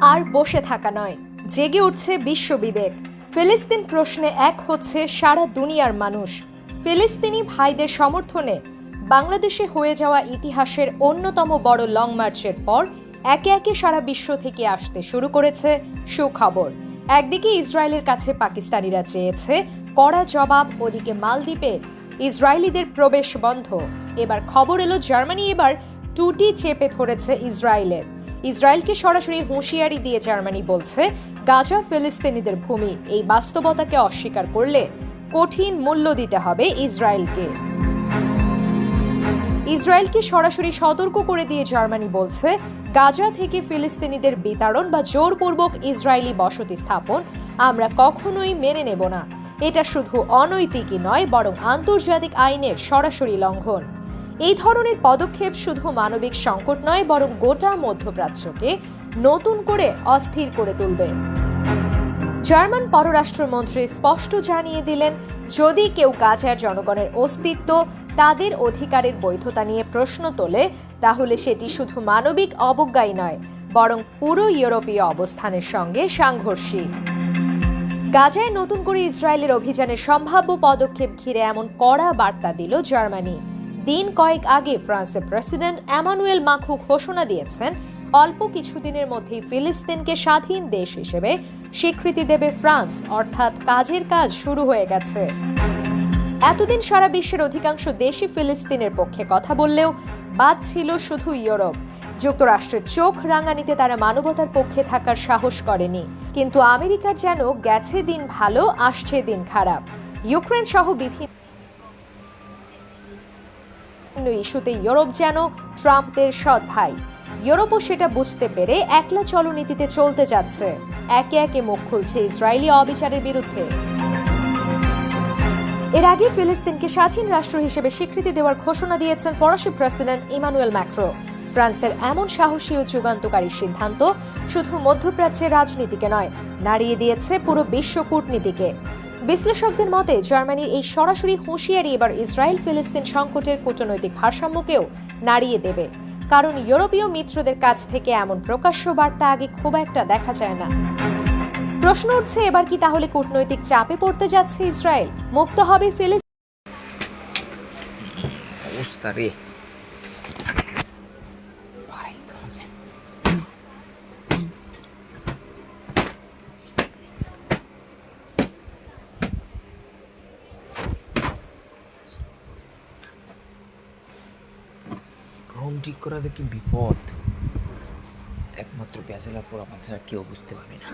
আর বসে থাকা নয়। জেগে উঠছে বিশ্ব বিবেক। ফিলিস্তিন প্রশ্নে এক হচ্ছে সারা দুনিয়ার মানুষ। ফিলিস্তিনি ভাইদের সমর্থনে বাংলাদেশে হয়ে যাওয়া ইতিহাসের অন্যতম বড় লং মার্চের পর একে একে সারা বিশ্ব থেকে আসতে শুরু করেছে সুখবর। একদিকে ইসরায়েলের কাছে পাকিস্তানিরা চেয়েছে কড়া জবাব, ওদিকে মালদ্বীপে ইসরায়েলিদের প্রবেশ বন্ধ। এবার খবর এলো জার্মানি এবার টুটি চেপে ধরেছে ইসরায়েলের। ইসরায়েলকে সরাসরি হুঁশিয়ারি দিয়ে জার্মানি বলছে, গাজা ফিলিস্তিনিদের ভূমি এই বাস্তবতাকে অস্বীকার করলে কঠিন মূল্য দিতে হবে ইসরায়েলকে। ইসরায়েলকে সরাসরি সতর্ক করে দিয়ে জার্মানি বলছে, গাজা থেকে ফিলিস্তিনিদের বিতাড়ন বা জোরপূর্বক ইসরায়েলি বসতি স্থাপন আমরা কখনোই মেনে নেব না। এটা শুধু অনৈতিকই নয়, বরং আন্তর্জাতিক আইনের সরাসরি লঙ্ঘন। এই ধরনের পদক্ষেপ শুধু মানবিক সংকট নয়, বরং গোটা মধ্যপ্রাচ্যকে নতুন করে অস্থির করে তুলবে। জার্মান পররাষ্ট্রমন্ত্রী স্পষ্ট জানিয়ে দিলেন, যদি কেউ গাজার জনগণের অস্তিত্ব তাদের অধিকারের বৈধতা নিয়ে প্রশ্ন তোলে, তাহলে সেটি শুধু মানবিক অবজ্ঞাই নয়, বরং পুরো ইউরোপীয় অবস্থানের সঙ্গে সাংঘর্ষিক। গাজায় নতুন করে ইসরায়েলের অভিযানের সম্ভাব্য পদক্ষেপ ঘিরে এমন কড়া বার্তা দিল জার্মানি। দিন কয়েক আগে ফ্রান্সের প্রেসিডেন্ট অ্যামানুয়েল মাখু ঘোষণা দিয়েছেন, অল্প কিছুদিনের মধ্যেই ফিলিস্তিনকে স্বাধীন দেশ হিসেবে স্বীকৃতি দেবে ফ্রান্স, অর্থাৎ কাজের কাজ শুরু হয়ে গেছে। এতদিন সারা বিশ্বের অধিকাংশ দেশই ফিলিস্তিনের পক্ষে কথা বললেও বাদ ছিল শুধু ইউরোপ। যুক্তরাষ্ট্রের চোখ রাঙানিতে তারা মানবতার পক্ষে থাকার সাহস করেনি। কিন্তু আমেরিকার যেন গেছে দিন ভালো, আসছে দিন খারাপ। ইউক্রেন সহ বিভিন্ন ইস্যুতে ইউরোপ যেন ট্রাম্পের সৎ ভাই। ইউরোপও সেটা বুঝতে পেরে একলা চলনীতিতে চলতে যাচ্ছে। একে একে মুখ খুলছে ইসরায়েলি অবিচারের বিরুদ্ধে। এর আগে ফিলিস্তিনকে স্বাধীন রাষ্ট্র হিসেবে স্বীকৃতি দেওয়ার ঘোষণা দিয়েছেন ফরাসি প্রেসিডেন্ট ইমানুয়েল ম্যাক্রো। ফ্রান্সের এমন সাহসী ও যুগান্তকারী সিদ্ধান্ত শুধু মধ্যপ্রাচ্যের রাজনীতিকে নয়, নাড়িয়ে দিয়েছে পুরো বিশ্ব কূটনীতিকে। বিশ্লেষকদের মতে, জার্মানির এই সরাসরি হুঁশিয়ারি এবার ইসরায়েল ফিলিস্তিন সংকটের কূটনৈতিক ভারসাম্যকেও নাড়িয়ে দেবে। কারণ ইউরোপীয় মিত্রদের কাছ থেকে এমন প্রকাশ্য বার্তা আগে খুব একটা দেখা যায় না। প্রশ্ন উঠছে, এবার কি তাহলে কূটনৈতিক চাপে পড়তে যাচ্ছে ইসরায়েল? মুক্ত হবে ফিলিস্তিন? ঠিক করাতে কি বিপদ। একমাত্র ব্যাচেলার পোড়া বাচ্চারা কেউ বুঝতে পারবে না।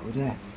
করে